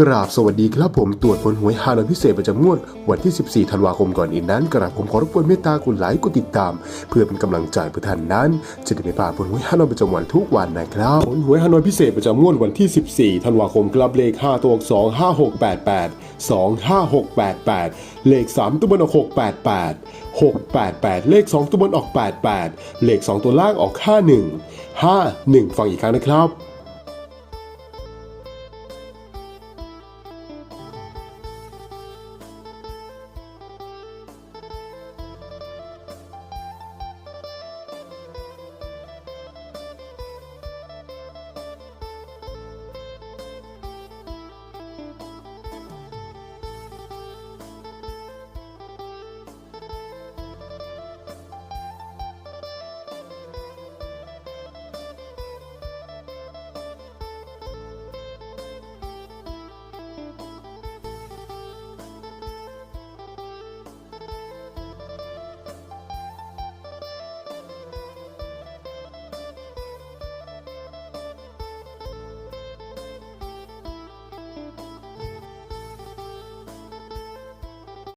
กราบสวัสดีครับผมตรวจผลหวยฮานอยพิเศษประจำงวดวันที่ 14 ธันวาคมก่อนอื่นนั้น กราบผมขอรบกวนเมตตากดไลค์กดติดตาม เพื่อเป็นกำลังใจเพื่อท่านนั้น จะได้ไม่พลาดผลหวยฮานอยประจำวันทุกวันนะครับผลหวยฮานอยพิเศษประจำงวดวันที่ 14 ธันวาคมครับเลข 5 ตัวอักษร5688 25688 เลข 3 ตัวบนออก688 688 เลข 2 ตัวบนออก 88 เลข 2 ตัวล่างออก 51 51 ฟังอีกครั้งนะครับ